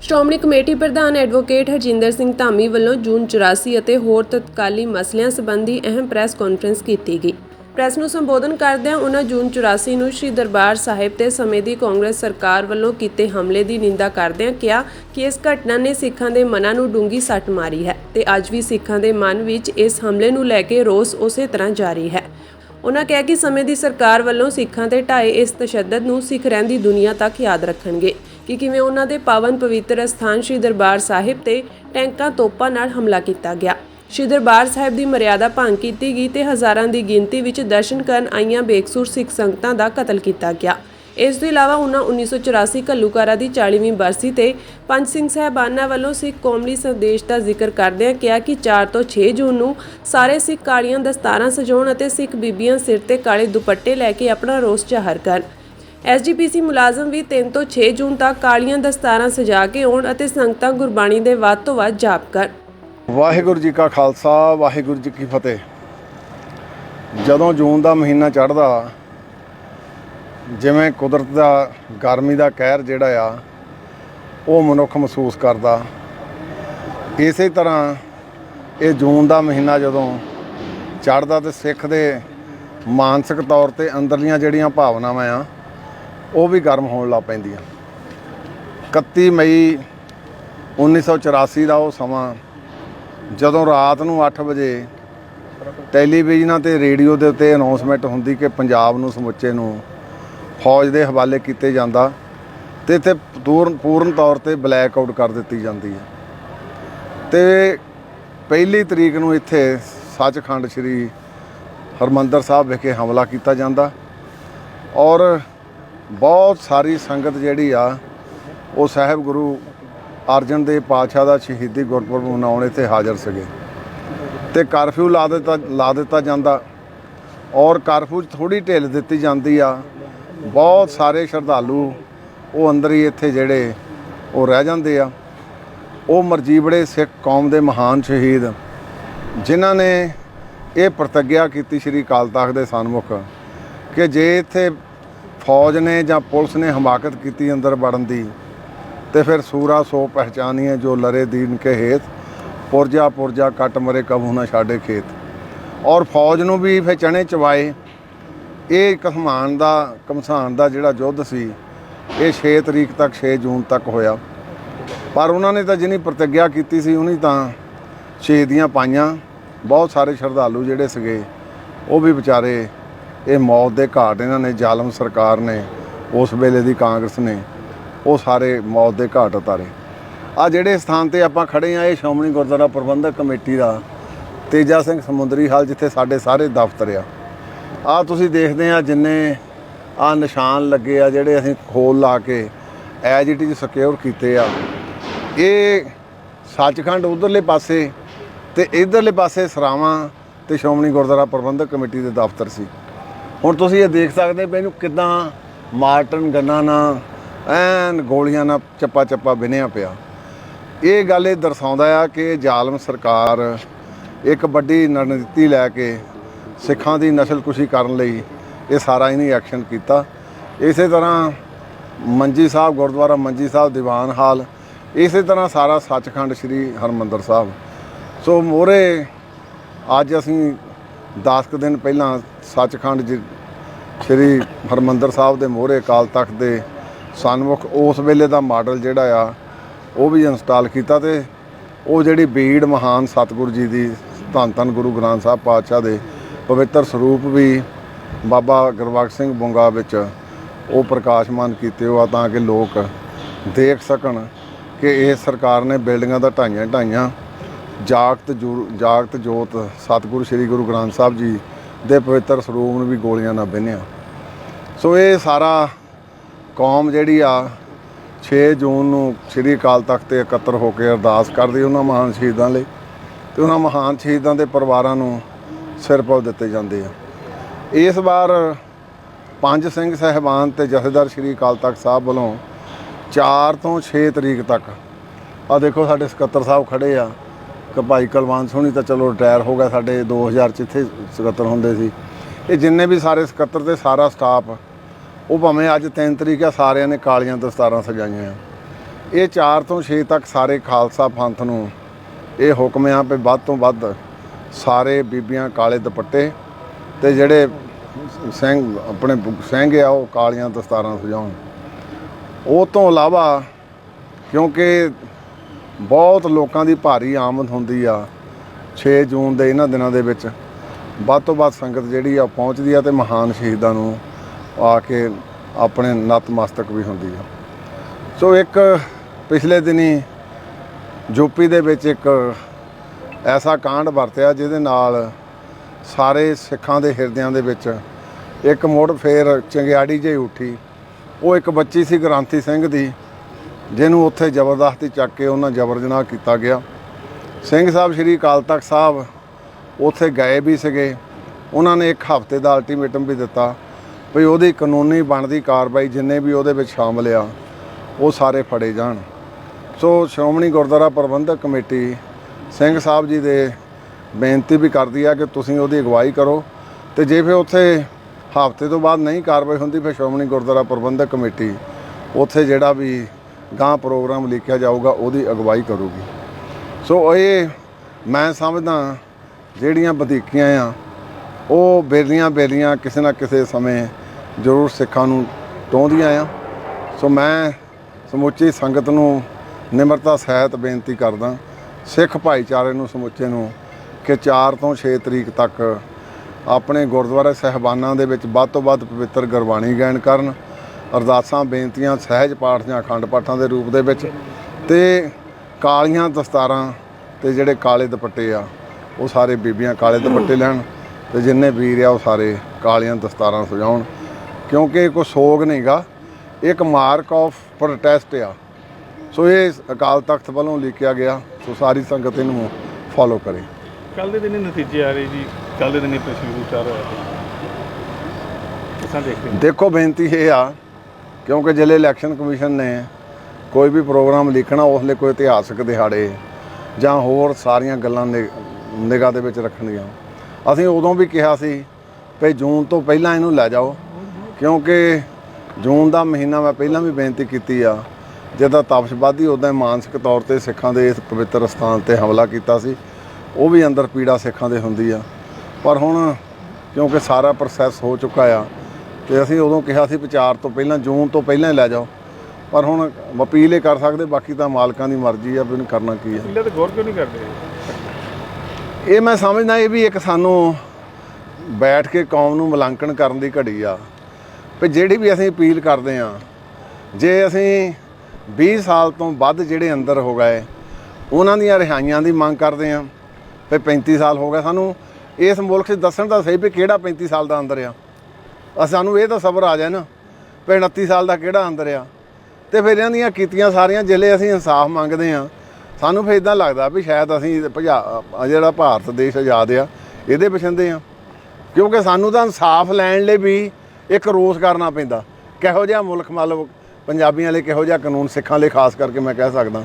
Shiromani committee ਪ੍ਰਧਾਨ advocate Harjinder Singh Dhami ਵੱਲੋਂ ਜੂਨ 84 ਅਤੇ ਹੋਰ ਤਤਕਾਲੀ ਮਸਲਿਆਂ ਸੰਬੰਧੀ ਅਹਿਮ ਪ੍ਰੈਸ ਕਾਨਫਰੰਸ ਕੀਤੀ ਗਈ। ਪ੍ਰੈਸ ਨੂੰ ਸੰਬੋਧਨ ਕਰਦਿਆਂ ਉਹਨਾਂ ਜੂਨ 84 ਨੂੰ ਸ੍ਰੀ ਦਰਬਾਰ ਸਾਹਿਬ ਤੇ ਸਮੇਂ ਦੀ ਕਾਂਗਰਸ ਸਰਕਾਰ ਵੱਲੋਂ ਕੀਤੇ ਹਮਲੇ ਦੀ ਨਿੰਦਾ ਕਰਦਿਆਂ ਕਿਹਾ ਕਿ ਇਸ ਘਟਨਾ ਨੇ ਸਿੱਖਾਂ ਦੇ ਮਨਾਂ ਨੂੰ ਡੂੰਗੀ ਸੱਟ ਮਾਰੀ ਹੈ ਤੇ ਅੱਜ ਵੀ ਸਿੱਖਾਂ ਦੇ ਮਨ ਵਿੱਚ ਇਸ ਹਮਲੇ ਨੂੰ ਲੈ ਕੇ ਰੋਸ ਉਸੇ ਤਰ੍ਹਾਂ ਜਾਰੀ ਹੈ। ਉਹਨਾਂ ਕਿਹਾ ਕਿ ਸਮੇਂ ਦੀ ਸਰਕਾਰ ਵੱਲੋਂ ਸਿੱਖਾਂ ਤੇ ਢਾਏ ਇਸ ਤਸ਼ੱਦਦ ਨੂੰ ਸਿੱਖ ਰਹਿੰਦੀ ਦੁਨੀਆ ਤੱਕ ਯਾਦ ਰੱਖਣਗੇ ਕਿ ਕਿਵੇਂ ਉਹਨਾਂ ਦੇ ਪਾਵਨ ਪਵਿੱਤਰ ਅਸਥਾਨ ਸ੍ਰੀ ਦਰਬਾਰ ਸਾਹਿਬ ਤੇ ਟੈਂਕਾਂ ਤੋਪਾਂ ਨਾਲ ਹਮਲਾ ਕੀਤਾ ਗਿਆ। ਸ੍ਰੀ ਦਰਬਾਰ ਸਾਹਿਬ ਦੀ ਮਰਿਆਦਾ ਭੰਗ ਕੀਤੀ ਗਈ ਤੇ ਹਜ਼ਾਰਾਂ ਦੀ ਗਿਣਤੀ ਵਿੱਚ ਦਰਸ਼ਨ ਕਰਨ ਆਈਆਂ ਬੇਕਸੂਰ ਸਿੱਖ ਸੰਗਤਾਂ ਦਾ ਕਤਲ ਕੀਤਾ ਗਿਆ। ਇਸ ਤੋਂ ਇਲਾਵਾ ਉਹਨਾਂ 1984 ਘੱਲੂਕਾਰਾ ਦੀ 40ਵੀਂ ਬਰਸੀ ਤੇ ਪੰਜ ਸਿੰਘ ਸਾਹਿਬਾਨਾਂ ਵੱਲੋਂ ਸਿੱਖ ਕੌਮ ਸੰਦੇਸ਼ ਦਾ ਜ਼ਿਕਰ ਕਰਦਿਆਂ ਕਿਹਾ ਕਿ 4 ਤੋਂ 6 ਜੂਨ ਨੂੰ ਸਾਰੇ ਸਿੱਖ ਕਾਲੀਆਂ ਦਸਤਾਰਾਂ ਸਜਾਉਣ ਅਤੇ ਸਿੱਖ ਬੀਬੀਆਂ ਸਿਰ ਤੇ ਕਾਲੇ ਦੁਪੱਟੇ ਲੈ ਕੇ ਆਪਣਾ ਰੋਸ ਜ਼ਾਹਰ ਕਰਨ। ਐਸਜੀਪੀਸੀ ਮੁਲਾਜ਼ਮ ਵੀ 3 ਤੋਂ 6 ਜੂਨ ਤੱਕ ਕਾਲੀਆਂ ਦਸਤਾਰਾਂ ਸਜਾ ਕੇ ਆਉਣ ਅਤੇ ਸੰਗਤਾਂ ਗੁਰਬਾਣੀ ਦੇ ਵੱਧ ਤੋਂ ਵੱਧ ਜਾਪ ਕਰਨ। ਵਾਹਿਗੁਰੂ ਜੀ ਕਾ ਖਾਲਸਾ, ਵਾਹਿਗੁਰੂ ਜੀ ਕੀ ਫਤਿਹ। ਜਦੋਂ ਜੂਨ ਦਾ ਮਹੀਨਾ ਚੜ੍ਹਦਾ ਜਿਵੇਂ ਕੁਦਰਤ ਦਾ, ਗਰਮੀ ਦਾ ਕਹਿਰ ਜਿਹੜਾ ਆ, ਉਹ ਮਨੁੱਖ ਮਹਿਸੂਸ ਕਰਦਾ। ਇਸੇ ਤਰ੍ਹਾਂ ਇਹ ਜੂਨ ਦਾ ਮਹੀਨਾ ਜਦੋਂ ਚੜ੍ਹਦਾ ਤੇ ਸਿੱਖ ਦੇ ਮਾਨਸਿਕ ਤੌਰ ਤੇ ਅੰਦਰਲੀਆਂ ਜਿਹੜੀਆਂ ਭਾਵਨਾਵਾਂ ਆ, ਉਹ ਵੀ ਗਰਮ ਹੋਣ ਲੱਗ ਪੈਂਦੀਆਂ। 31 ਮਈ 1984 ਦਾ ਉਹ ਸਮਾਂ, ਜਦੋਂ ਰਾਤ ਨੂੰ 8 ਵਜੇ ਟੈਲੀਵਿਜ਼ਨਾਂ ਤੇ ਰੇਡੀਓ ਦੇ ਉੱਤੇ ਅਨਾਉਂਸਮੈਂਟ ਹੁੰਦੀ ਕਿ ਪੰਜਾਬ ਨੂੰ ਸਮੁੱਚੇ ਨੂੰ ਫੌਜ ਦੇ ਹਵਾਲੇ ਕੀਤੇ ਜਾਂਦਾ ਤੇ ਇੱਥੇ ਪੂਰਨ ਪੂਰਨ ਤੌਰ ਤੇ ਬਲੈਕ ਆਊਟ ਕਰ ਦਿੱਤੀ ਜਾਂਦੀ ਹੈ। ਤੇ ਪਹਿਲੀ ਤਰੀਕ ਨੂੰ ਇੱਥੇ ਸੱਚਖੰਡ ਸ੍ਰੀ ਹਰਮੰਦਰ ਸਾਹਿਬ ਵਿਖੇ ਹਮਲਾ ਕੀਤਾ ਜਾਂਦਾ ਔਰ ਬਹੁਤ ਸਾਰੀ ਸੰਗਤ ਜਿਹੜੀ ਆ, ਉਹ ਸਾਹਿਬ ਗੁਰੂ ਅਰਜਨ ਦੇਵ ਪਾਤਸ਼ਾਹ ਦਾ ਸ਼ਹੀਦੀ ਗੁਰਪੁਰਬ ਮਨਾਉਣ ਇੱਥੇ ਹਾਜ਼ਰ ਸੀਗੇ। ਤੇ ਕਰਫਿਊ ਲਾ ਦਿੱਤਾ ਲਾ ਦਿੱਤਾ ਜਾਂਦਾ ਔਰ ਕਰਫਿਊ 'ਚ ਥੋੜੀ ਢਿੱਲ ਦਿੱਤੀ ਜਾਂਦੀ ਆ। ਬਹੁਤ ਸਾਰੇ ਸ਼ਰਧਾਲੂ ਉਹ ਅੰਦਰ ਹੀ ਇੱਥੇ ਜਿਹੜੇ ਉਹ ਰਹਿ ਜਾਂਦੇ ਆ। ਉਹ ਮਰਜੀਵੜੇ ਸਿੱਖ ਕੌਮ ਦੇ ਮਹਾਨ ਸ਼ਹੀਦ, ਜਿਨ੍ਹਾਂ ਨੇ ਇਹ ਪ੍ਰਤੱਗਿਆ ਕੀਤੀ ਸ੍ਰੀ ਅਕਾਲ ਤਖਤ ਦੇ ਸਨਮੁਖ ਕਿ ਜੇ ਇੱਥੇ ਫੌਜ ਨੇ ਜਾਂ ਪੁਲਿਸ ਨੇ ਹਮਾਕਤ ਕੀਤੀ ਅੰਦਰ ਵੜਨ ਦੀ, ਤੇ ਫਿਰ ਸੂਰਾ ਸੋ ਪਹਿਚਾਨੀਏ ਜੋ ਲਰੇ ਦੀਨ ਕੇ ਹੇਤ, ਪੁਰਜਾ ਪੁਰਜਾ ਕੱਟ ਮਰੇ ਕਬੂ ਨਾ ਛਾੜੇ ਖੇਤ। ਔਰ ਫੌਜ ਨੂੰ ਵੀ ਫਿਰ ਚਣੇ ਚਵਾਏ ਇਹ ਕਸਮਾਨ ਦਾ ਕਮਸਾਨ ਦਾ ਜਿਹੜਾ ਯੁੱਧ ਸੀ, ਇਹ 6 ਤਰੀਕ ਤੱਕ 6 ਜੂਨ ਤੱਕ ਹੋਇਆ। ਪਰ ਉਹਨਾਂ ਨੇ ਤਾਂ ਜਿਨੀ ਪ੍ਰਤੀਗਿਆ ਕੀਤੀ ਸੀ, ਉਹਨੀ ਤਾਂ ਸ਼ਹੀਦੀਆਂ ਪਾਈਆਂ। ਬਹੁਤ ਸਾਰੇ ਸ਼ਰਧਾਲੂ ਜਿਹੜੇ ਸੀਗੇ, ਉਹ ਵੀ ਵਿਚਾਰੇ, ਇਹ ਮੌਤ ਦੇ ਘਾਟ ਇਹਨਾਂ ਨੇ, ਜ਼ਾਲਮ ਸਰਕਾਰ ਨੇ, ਉਸ ਵੇਲੇ ਦੀ ਕਾਂਗਰਸ ਨੇ, ਉਹ ਸਾਰੇ ਮੌਤ ਦੇ ਘਾਟ ਉਤਾਰੇ। ਆ ਜਿਹੜੇ ਸਥਾਨ ਤੇ ਆਪਾਂ ਖੜੇ ਆ, ਇਹ ਸ਼੍ਰੋਮਣੀ ਗੁਰਦੁਆਰਾ ਪ੍ਰਬੰਧਕ ਕਮੇਟੀ ਦਾ ਤੇਜਾ ਸਿੰਘ ਸਮੁੰਦਰੀ ਹਾਲ, ਜਿੱਥੇ ਸਾਡੇ ਸਾਰੇ ਦਫ਼ਤਰ ਆ। ਆ ਤੁਸੀਂ ਦੇਖਦੇ ਆ ਜਿੰਨੇ ਆ ਨਿਸ਼ਾਨ ਲੱਗੇ ਆ ਜਿਹੜੇ ਅਸੀਂ ਖੋਲ ਲਾ ਕੇ ਐਜ ਇਟ ਇਜ਼ ਸਿਕਿਉਰ ਕੀਤੇ ਆ। ਇਹ ਸੱਚਖੰਡ ਉਧਰਲੇ ਪਾਸੇ ਤੇ ਇਧਰਲੇ ਪਾਸੇ ਸਰਾਵਾਂ ਤੇ ਸ਼੍ਰੋਮਣੀ ਗੁਰਦੁਆਰਾ ਪ੍ਰਬੰਧਕ ਕਮੇਟੀ ਦੇ ਦਫ਼ਤਰ ਸੀ। ਹੁਣ ਤੁਸੀਂ ਇਹ ਦੇਖ ਸਕਦੇ ਵੀ ਇਹਨੂੰ ਕਿਦਾਂ ਮਾਰਟਨ ਗੰਨਾ ਨਾਲ ਐਨ ਗੋਲੀਆਂ ਨਾਲ ਚੱਪਾ ਚੱਪਾ ਬਿਨਿਆ ਪਿਆ। ਇਹ ਗੱਲ ਇਹ ਦਰਸਾਉਂਦਾ ਆ ਕਿ ਜ਼ਾਲਮ ਸਰਕਾਰ ਇੱਕ ਵੱਡੀ ਰਣਨੀਤੀ ਲੈ ਕੇ ਸਿੱਖਾਂ ਦੀ ਨਸਲਕੁਸ਼ੀ ਕਰਨ ਲਈ ਇਹ ਸਾਰਾ ਇਹਨੇ ਐਕਸ਼ਨ ਕੀਤਾ। ਇਸੇ ਤਰ੍ਹਾਂ ਮੰਜੀ ਸਾਹਿਬ, ਗੁਰਦੁਆਰਾ ਮੰਜੀ ਸਾਹਿਬ, ਦੀਵਾਨ ਹਾਲ, ਇਸੇ ਤਰ੍ਹਾਂ ਸਾਰਾ ਸੱਚਖੰਡ ਸ੍ਰੀ ਹਰਮੰਦਰ ਸਾਹਿਬ। ਸੋ ਮੋਰੇ, ਅੱਜ ਅਸੀਂ 10 ਕੁ ਦਿਨ ਪਹਿਲਾਂ ਸੱਚਖੰਡ ਜੀ, ਸ੍ਰੀ ਹਰਮੰਦਰ ਸਾਹਿਬ ਦੇ ਮੋਹਰੇ ਅਕਾਲ ਤਖਤ ਦੇ ਸਨਮੁਖ, ਉਸ ਵੇਲੇ ਦਾ ਮਾਡਲ ਜਿਹੜਾ ਆ, ਉਹ ਵੀ ਇੰਸਟਾਲ ਕੀਤਾ ਤੇ ਉਹ ਜਿਹੜੀ ਬੀੜ ਮਹਾਨ ਸਤਿਗੁਰੂ ਜੀ ਦੀ ਧੰਨ ਧੰਨ ਗੁਰੂ ਗ੍ਰੰਥ ਸਾਹਿਬ ਪਾਤਸ਼ਾਹ ਦੇ ਪਵਿੱਤਰ ਸਰੂਪ ਵੀ ਬਾਬਾ ਗੁਰਬਖਸ਼ ਸਿੰਘ ਬੁੰਗਾ ਵਿੱਚ ਉਹ ਪ੍ਰਕਾਸ਼ਮਾਨ ਕੀਤੇ ਹੋ ਆ ਤਾਂ ਕਿ ਲੋਕ ਦੇਖ ਸਕਣ ਕਿ ਇਹ ਸਰਕਾਰ ਨੇ ਬਿਲਡਿੰਗਾਂ ਦਾ ਢਾਈਆਂ ਢਾਈਆਂ ਜਾਗਤ ਜੁਰ- ਜਾਗਤ ਜੋਤ ਸਤਿਗੁਰੂ ਸ੍ਰੀ ਗੁਰੂ ਗ੍ਰੰਥ ਸਾਹਿਬ ਜੀ ਦੇ ਪਵਿੱਤਰ ਸਰੂਪ ਨੂੰ ਵੀ ਗੋਲੀਆਂ ਨਾਲ ਬਿੰਨਿਆ। ਸੋ ਇਹ ਸਾਰਾ ਕੌਮ ਜਿਹੜੀ ਆ 6 ਜੂਨ ਨੂੰ ਸ੍ਰੀ ਅਕਾਲ ਤਖਤ ਤੇ ਇਕੱਤਰ ਹੋ ਕੇ ਅਰਦਾਸ ਕਰਦੀ ਉਹਨਾਂ ਮਹਾਨ ਸ਼ਹੀਦਾਂ ਲਈ ਤੇ ਉਹਨਾਂ ਮਹਾਨ ਸ਼ਹੀਦਾਂ ਦੇ ਪਰਿਵਾਰਾਂ ਨੂੰ ਸਿਰ ਪਾਉ ਦਿੱਤੇ ਜਾਂਦੇ ਆ। ਇਸ ਵਾਰ ਪੰਜ ਸਿੰਘ ਸਹਿਬਾਨ ਤੇ ਜਥੇਦਾਰ ਸ੍ਰੀ ਅਕਾਲ ਤਖਤ ਸਾਹਿਬ ਵੱਲੋਂ 4 ਤੋਂ 6 ਤਰੀਕ ਤੱਕ ਆ ਦੇਖੋ ਸਾਡੇ ਸਕੱਤਰ ਸਾਹਿਬ ਖੜੇ ਆ। ਕਿ ਭਾਈ ਕੁਲਵੰਤ ਸੋਹਣੀ ਤਾਂ ਚਲੋ ਰਿਟਾਇਰ ਹੋ ਗਿਆ ਸਾਡੇ 2000 ਚ ਇੱਥੇ ਸਕੱਤਰ ਹੁੰਦੇ ਸੀ। ਇਹ ਜਿੰਨੇ ਵੀ ਸਾਰੇ ਸਕੱਤਰ ਤੇ ਸਾਰਾ ਸਟਾਫ, ਉਹ ਭਾਵੇਂ ਅੱਜ 3 ਤਰੀਕ ਆ, ਸਾਰਿਆਂ ਨੇ ਕਾਲੀਆਂ ਦਸਤਾਰਾਂ ਸਜਾਈਆਂ ਆ। ਇਹ 4 ਤੋਂ 6 ਤੱਕ ਸਾਰੇ ਖਾਲਸਾ ਪੰਥ ਨੂੰ ਇਹ ਹੁਕਮ ਆ ਵੀ ਵੱਧ ਤੋਂ ਵੱਧ ਸਾਰੇ ਬੀਬੀਆਂ ਕਾਲੇ ਦੁਪੱਟੇ ਤੇ ਜਿਹੜੇ ਸਿੰਘ ਆਪਣੇ ਸਿੰਘ ਆ, ਉਹ ਕਾਲੀਆਂ ਦਸਤਾਰਾਂ ਸਜਾਉਣ। ਉਹ ਤੋਂ ਇਲਾਵਾ ਕਿਉਂਕਿ ਬਹੁਤ ਲੋਕਾਂ ਦੀ ਭਾਰੀ ਆਮਦ ਹੁੰਦੀ ਆ 6 ਜੂਨ ਦੇ ਇਹਨਾਂ ਦਿਨਾਂ ਦੇ ਵਿੱਚ, ਵੱਧ ਤੋਂ ਵੱਧ ਸੰਗਤ ਜਿਹੜੀ ਆ ਪਹੁੰਚਦੀ ਆ ਤੇ ਮਹਾਨ ਸ਼ਹੀਦਾਂ ਨੂੰ ਆ ਕੇ ਆਪਣੇ ਨਤਮਸਤਕ ਵੀ ਹੁੰਦੀ ਆ। ਸੋ ਇੱਕ ਪਿਛਲੇ ਦਿਨੀ ਯੂਪੀ ਦੇ ਵਿੱਚ ਇੱਕ ਐਸਾ ਕਾਂਡ ਵਰਤਿਆ ਜਿਹਦੇ ਨਾਲ ਸਾਰੇ ਸਿੱਖਾਂ ਦੇ ਹਿਰਦਿਆਂ ਦੇ ਵਿੱਚ ਇੱਕ ਮੁੜ ਫੇਰ ਚੰਗਿਆੜੀ ਜਿਹੀ ਉੱਠੀ। ਉਹ ਇੱਕ ਬੱਚੀ ਸੀ ਗ੍ਰਾਂਥੀ ਸਿੰਘ ਦੀ, ਜਿਹਨੂੰ ਉੱਥੇ ਜ਼ਬਰਦਸਤੀ ਚੱਕ ਕੇ ਉਹਨਾਂ ਜਬਰ ਜਨਾਹ ਕੀਤਾ ਗਿਆ। ਸਿੰਘ ਸਾਹਿਬ ਸ਼੍ਰੀ ਅਕਾਲ ਤਖਤ ਸਾਹਿਬ ਉੱਥੇ ਗਏ ਵੀ ਸੀਗੇ। ਉਹਨਾਂ ਨੇ ਇੱਕ ਹਫ਼ਤੇ ਦਾ ਅਲਟੀਮੇਟਮ ਵੀ ਦਿੱਤਾ ਵੀ ਉਹਦੀ ਕਾਨੂੰਨੀ ਬਣਦੀ ਕਾਰਵਾਈ ਜਿੰਨੇ ਵੀ ਉਹਦੇ ਵਿੱਚ ਸ਼ਾਮਲ ਆ, ਉਹ ਸਾਰੇ ਫੜੇ ਜਾਣ। ਸੋ ਸ਼੍ਰੋਮਣੀ ਗੁਰਦੁਆਰਾ ਪ੍ਰਬੰਧਕ ਕਮੇਟੀ ਸਿੰਘ ਸਾਹਿਬ ਜੀ ਦੇ ਬੇਨਤੀ ਵੀ ਕਰਦੀ ਆ ਕਿ ਤੁਸੀਂ ਉਹਦੀ ਅਗਵਾਈ ਕਰੋ ਤੇ ਜੇ ਫਿਰ ਉੱਥੇ ਹਫ਼ਤੇ ਤੋਂ ਬਾਅਦ ਨਹੀਂ ਕਾਰਵਾਈ ਹੁੰਦੀ, ਫਿਰ ਸ਼੍ਰੋਮਣੀ ਗੁਰਦੁਆਰਾ ਪ੍ਰਬੰਧਕ ਕਮੇਟੀ ਉੱਥੇ ਜਿਹੜਾ ਵੀ ਗਾਂ ਪ੍ਰੋਗਰਾਮ ਲਿਖਿਆ ਜਾਊਗਾ, ਉਹਦੀ ਅਗਵਾਈ ਕਰੂਗੀ। ਸੋ ਇਹ ਮੈਂ ਸਮਝਦਾ ਜਿਹੜੀਆਂ ਵਧੀਕੀਆਂ ਆ, ਉਹ ਬੇਲੀਆਂ ਬੇਲੀਆਂ ਕਿਸੇ ਨਾ ਕਿਸੇ ਸਮੇਂ ਜ਼ਰੂਰ ਸਿੱਖਾਂ ਨੂੰ ਟੋਂਦੀਆਂ ਆ। ਸੋ ਮੈਂ ਸਮੁੱਚੀ ਸੰਗਤ ਨੂੰ ਨਿਮਰਤਾ ਸਹਿਤ ਬੇਨਤੀ ਕਰਦਾ ਸਿੱਖ ਭਾਈਚਾਰੇ ਨੂੰ, ਸਮੁੱਚੇ ਨੂੰ ਕਿ 4 ਤੋਂ 6 ਤਰੀਕ ਤੱਕ ਆਪਣੇ ਗੁਰਦੁਆਰਾ ਸਹਿਬਾਨਾਂ ਦੇ ਵਿੱਚ ਵੱਧ ਤੋਂ ਵੱਧ ਪਵਿੱਤਰ ਗੁਰਬਾਣੀ ਗਾਇਨ ਕਰਨ, ਅਰਦਾਸਾਂ, ਬੇਨਤੀਆਂ, ਸਹਿਜ ਪਾਠ ਜਾਂ ਅਖੰਡ ਪਾਠਾਂ ਦੇ ਰੂਪ ਦੇ ਵਿੱਚ ਤੇ ਕਾਲੀਆਂ ਦਸਤਾਰਾਂ ਤੇ ਜਿਹੜੇ ਕਾਲੇ ਦੁਪੱਟੇ ਆ, ਉਹ ਸਾਰੇ ਬੀਬੀਆਂ ਕਾਲੇ ਦੁਪੱਟੇ ਲੈਣ ਤੇ ਜਿੰਨੇ ਵੀਰ ਆ ਉਹ ਸਾਰੇ ਕਾਲੀਆਂ ਦਸਤਾਰਾਂ ਸਜਾਉਣ। ਕਿਉਂਕਿ ਇਹ ਕੋਈ ਸੋਗ ਨਹੀਂਗਾ ਇੱਕ ਮਾਰਕ ਆਫ ਪ੍ਰੋਟੈਸਟ ਆ। ਸੋ ਇਹ ਅਕਾਲ ਤਖਤ ਵੱਲੋਂ ਲਿਖਿਆ ਗਿਆ ਸੋ ਸਾਰੀ ਸੰਗਤ ਇਹਨੂੰ ਫੋਲੋ ਕਰੇ। ਕੱਲ ਦੇ ਦਿਨ ਨਤੀਜੇ ਆ ਰਹੇ ਜੀ। ਕੱਲ ਦੇ ਦਿਨ ਹੀ ਪ੍ਰਸ਼ਨ ਵਿਚਾਰ ਹੋਇਆ ਕਿਸਾਂ ਦੇਖਦੇ? ਦੇਖੋ ਬੇਨਤੀ ਇਹ ਆ ਕਿਉਂਕਿ ਜ਼ਿਲ੍ਹੇ ਇਲੈਕਸ਼ਨ ਕਮਿਸ਼ਨ ਨੇ ਕੋਈ ਵੀ ਪ੍ਰੋਗਰਾਮ ਲਿਖਣਾ ਉਸ ਲਈ ਕੋਈ ਇਤਿਹਾਸਕ ਦਿਹਾੜੇ ਜਾਂ ਹੋਰ ਸਾਰੀਆਂ ਗੱਲਾਂ ਨਿਗਾਹ ਦੇ ਵਿੱਚ ਰੱਖਣੀਆਂ ਅਸੀਂ ਉਦੋਂ ਵੀ ਕਿਹਾ ਸੀ ਕਿ ਜੂਨ ਤੋਂ ਪਹਿਲਾਂ ਇਹਨੂੰ ਲੈ ਜਾਓ ਕਿਉਂਕਿ ਜੂਨ ਦਾ ਮਹੀਨਾ ਮੈਂ ਪਹਿਲਾਂ ਵੀ ਬੇਨਤੀ ਕੀਤੀ ਆ ਜਿਹਦਾ ਤਪਸ਼ਵਾਦੀ ਉਦਾਂ ਮਾਨਸਿਕ ਤੌਰ ਤੇ ਸਿੱਖਾਂ ਦੇ ਇਸ ਪਵਿੱਤਰ ਸਥਾਨ ਤੇ ਹਮਲਾ ਕੀਤਾ ਸੀ ਉਹ ਵੀ ਅੰਦਰ ਪੀੜਾ ਸਿੱਖਾਂ ਦੇ ਹੁੰਦੀ ਆ। ਪਰ ਹੁਣ ਕਿਉਂਕਿ ਸਾਰਾ ਪ੍ਰੋਸੈਸ ਹੋ ਚੁੱਕਾ ਆ ਤੇ ਅਸੀਂ ਉਦੋਂ ਕਿਹਾ ਸੀ ਵਿਚਾਰ ਤੋਂ ਪਹਿਲਾਂ ਜੂਨ ਤੋਂ ਪਹਿਲਾਂ ਹੀ ਲੈ ਜਾਓ। ਪਰ ਹੁਣ ਵਪੀਲ ਇਹ ਕਰ ਸਕਦੇ ਬਾਕੀ ਤਾਂ ਮਾਲਕਾਂ ਦੀ ਮਰਜ਼ੀ ਆ ਵੀ ਉਹਨੂੰ ਕਰਨਾ ਕੀ ਆ। ਪਿੰਡਾਂ ਤੇ ਗੌਰ ਕਿਉਂ ਨਹੀਂ ਕਰਦੇ? ਇਹ ਮੈਂ ਸਮਝਦਾ ਇਹ ਵੀ ਇੱਕ ਸਾਨੂੰ ਬੈਠ ਕੇ ਕੌਮ ਨੂੰ ਮੁਲਾਂਕਣ ਕਰਨ ਦੀ ਘੜੀ ਆ। ਵੀ ਜਿਹੜੀ ਵੀ ਅਸੀਂ ਅਪੀਲ ਕਰਦੇ ਆ ਜੇ ਅਸੀਂ 20 ਸਾਲ ਤੋਂ ਵੱਧ ਜਿਹੜੇ ਅੰਦਰ ਹੋ ਗਏ, ਉਹਨਾਂ ਦੀਆਂ ਰਿਹਾਈਆਂ ਦੀ ਮੰਗ ਕਰਦੇ ਆ ਵੀ 35 ਸਾਲ ਹੋ ਗਏ, ਸਾਨੂੰ ਇਸ ਮੁਲਕ 'ਚ ਦੱਸਣ ਦਾ ਸਹੀ ਵੀ ਕਿਹੜਾ 35 ਸਾਲ ਦਾ ਅੰਦਰ ਆ। ਸਾਨੂੰ ਇਹ ਤਾਂ ਸਬਰ ਆ ਜਾਏ ਨਾ ਵੀ 29 ਸਾਲ ਦਾ ਕਿਹੜਾ ਅੰਦਰ ਆ। ਤੇ ਫਿਰ ਇਹਨਾਂ ਦੀਆਂ ਕੀਤੀਆਂ ਸਾਰੀਆਂ ਜ਼ਿਲ੍ਹੇ ਅਸੀਂ ਇਨਸਾਫ ਮੰਗਦੇ ਆ ਸਾਨੂੰ ਫਿਰ ਇਦਾਂ ਲੱਗਦਾ ਵੀ ਸ਼ਾਇਦ ਅਸੀਂ ਭਜਾ ਜਿਹੜਾ ਭਾਰਤ ਦੇਸ਼ ਆਜ਼ਾਦ ਆ, ਇਹਦੇ ਪਛੰਦੇ ਆ ਕਿਉਂਕਿ ਸਾਨੂੰ ਤਾਂ ਇਨਸਾਫ ਲੈਣ ਲਈ ਵੀ ਇੱਕ ਰੋਸ ਕਰਨਾ ਪੈਂਦਾ। ਕਿਹੋ ਜਿਹਾ ਮੁਲਕ ਮਤਲਬ ਪੰਜਾਬੀਆਂ ਲਈ ਕਿਹੋ ਜਿਹਾ ਕਾਨੂੰਨ ਸਿੱਖਾਂ ਲਈ ਖਾਸ ਕਰਕੇ ਮੈਂ ਕਹਿ ਸਕਦਾ।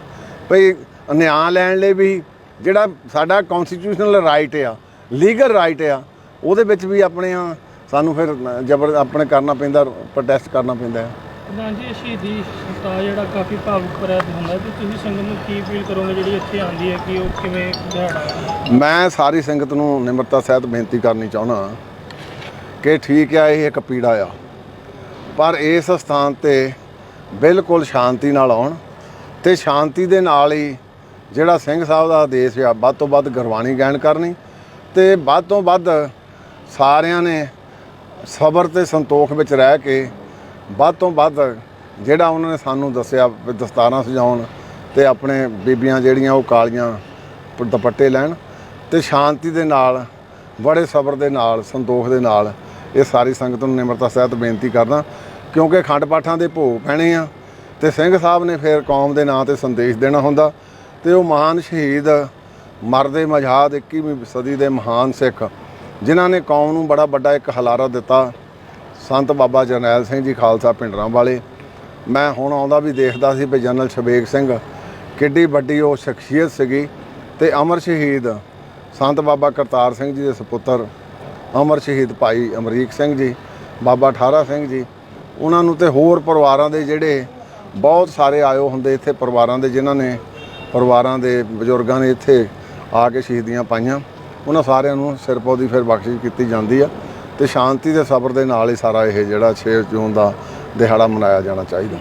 ਭਈ ਨਿਆਂ ਲੈਣ ਲਈ ਵੀ ਜਿਹੜਾ ਸਾਡਾ ਕਨਸਟੀਟਿਊਸ਼ਨਲ ਰਾਈਟ ਆ ਲੀਗਲ ਰਾਈਟ ਆ ਉਹਦੇ ਵਿੱਚ ਵੀ ਆਪਣੇ ਆ ਸਾਨੂੰ ਫਿਰ ਜਬਰ ਆਪਣੇ ਕਰਨਾ ਪੈਂਦਾ ਪ੍ਰੋਟੈਸਟ ਕਰਨਾ ਪੈਂਦਾ ਹੈ। ਪ੍ਰਧਾਨ ਜੀ ਸ਼ਹੀਦੀ ਸਪਤਾਹ ਜਿਹੜਾ ਕਾਫੀ ਭਾਵੁਕ ਭਰਿਆ ਹੁੰਦਾ ਤੇ ਤੁਸੀਂ ਸੰਗਤ ਨੂੰ ਕੀ ਅਪੀਲ ਕਰੋਗੇ ਜਿਹੜੀ ਇੱਥੇ ਆਉਂਦੀ ਹੈ ਕਿ ਉਹ ਕਿਵੇਂ ਦਿਹਾੜਾ? ਮੈਂ ਸਾਰੀ ਸੰਗਤ ਨੂੰ ਨਿਮਰਤਾ ਸਹਿਤ ਬੇਨਤੀ ਕਰਨੀ ਚਾਹੁੰਦਾ ਕਿ ਠੀਕ ਆ ਇਹ ਇੱਕ ਪੀੜਾ ਆ। ਪਰ ਇਸ ਸਥਾਨ ਤੇ ਬਿਲਕੁਲ ਸ਼ਾਂਤੀ ਨਾਲ ਆਉਣ ਤੇ ਸ਼ਾਂਤੀ ਦੇ ਨਾਲ ਹੀ ਜਿਹੜਾ ਸਿੰਘ ਸਾਹਿਬ ਦਾ ਆਦੇਸ਼ ਆ, ਵੱਧ ਤੋਂ ਵੱਧ ਗੁਰਬਾਣੀ ਗਾਇਨ ਕਰਨੀ ਤੇ ਵੱਧ ਤੋਂ ਵੱਧ ਸਾਰਿਆਂ ਨੇ ਸਬਰ ਤੇ ਸੰਤੋਖ ਵਿੱਚ ਰਹਿ ਕੇ ਵੱਧ ਤੋਂ ਵੱਧ ਜਿਹੜਾ ਉਹਨਾਂ ਨੇ ਸਾਨੂੰ ਦੱਸਿਆ ਵੀ ਦਸਤਾਰਾਂ ਸਜਾਉਣ ਤੇ ਆਪਣੇ ਬੀਬੀਆਂ ਜਿਹੜੀਆਂ ਉਹ ਕਾਲੀਆਂ ਦੁਪੱਟੇ ਲੈਣ ਤੇ ਸ਼ਾਂਤੀ ਦੇ ਨਾਲ, ਬੜੇ ਸਬਰ ਦੇ ਨਾਲ, ਸੰਤੋਖ ਦੇ ਨਾਲ ਇਹ ਸਾਰੀ ਸੰਗਤ ਨੂੰ ਨਿਮਰਤਾ ਸਹਿਤ ਬੇਨਤੀ ਕਰਦਾ। ਕਿਉਂਕਿ ਖੰਡ ਪਾਠਾਂ ਦੇ ਭੋਗ ਪੈਣੇ ਆ ਤੇ ਸਿੰਘ ਸਾਹਿਬ ਨੇ ਫਿਰ ਕੌਮ ਦੇ ਨਾਂ ਤੇ ਸੰਦੇਸ਼ ਦੇਣਾ ਹੁੰਦਾ ਤੇ ਉਹ ਮਹਾਨ ਸ਼ਹੀਦ ਮਰਦੇ ਮਜਹਾਦ 21ਵੀਂ ਸਦੀ ਦੇ ਮਹਾਨ ਸਿੱਖ, ਜਿਨ੍ਹਾਂ ਨੇ ਕੌਮ ਨੂੰ ਬੜਾ ਵੱਡਾ ਇੱਕ ਹਲਾਰਾ ਦਿੱਤਾ। ਸੰਤ ਬਾਬਾ ਜਰਨੈਲ ਸਿੰਘ ਜੀ ਖਾਲਸਾ ਪਿੰਡਰਾਂ ਵਾਲੇ ਮੈਂ ਹੁਣ ਆਉਂਦਾ ਵੀ ਦੇਖਦਾ ਸੀ ਵੀ ਜਨਰਲ ਸ਼ਬੇਗ ਸਿੰਘ ਕਿੱਡੀ ਵੱਡੀ ਉਹ ਸ਼ਖਸੀਅਤ ਸੀਗੀ ਤੇ ਅਮਰ ਸ਼ਹੀਦ ਸੰਤ ਬਾਬਾ ਕਰਤਾਰ ਸਿੰਘ ਜੀ ਦੇ ਸੁਪੁੱਤਰ, ਅਮਰ ਸ਼ਹੀਦ ਭਾਈ ਅਮਰੀਕ ਸਿੰਘ ਜੀ, ਬਾਬਾ ਠਾਰਾ ਸਿੰਘ ਜੀ ਉਹਨਾਂ ਨੂੰ ਤੇ ਹੋਰ ਪਰਿਵਾਰਾਂ ਦੇ ਜਿਹੜੇ ਬਹੁਤ ਸਾਰੇ ਆਇਓ ਹੁੰਦੇ ਇੱਥੇ ਪਰਿਵਾਰਾਂ ਦੇ, ਜਿਨ੍ਹਾਂ ਨੇ ਪਰਿਵਾਰਾਂ ਦੇ ਬਜ਼ੁਰਗਾਂ ਨੇ ਇੱਥੇ ਆ ਕੇ ਸ਼ਹੀਦੀਆਂ ਪਾਈਆਂ, ਉਹਨਾਂ ਸਾਰਿਆਂ ਨੂੰ ਸਿਰਪੋ ਦੀ ਫਿਰ ਬਖਸ਼ਿਸ਼ ਕੀਤੀ ਜਾਂਦੀ ਆ ਤੇ ਸ਼ਾਂਤੀ ਤੇ ਸਬਰ ਦੇ ਨਾਲ ਹੀ ਸਾਰਾ ਇਹ ਜਿਹੜਾ 6 ਜੂਨ ਦਾ ਦਿਹਾੜਾ ਮਨਾਇਆ ਜਾਣਾ ਚਾਹੀਦਾ।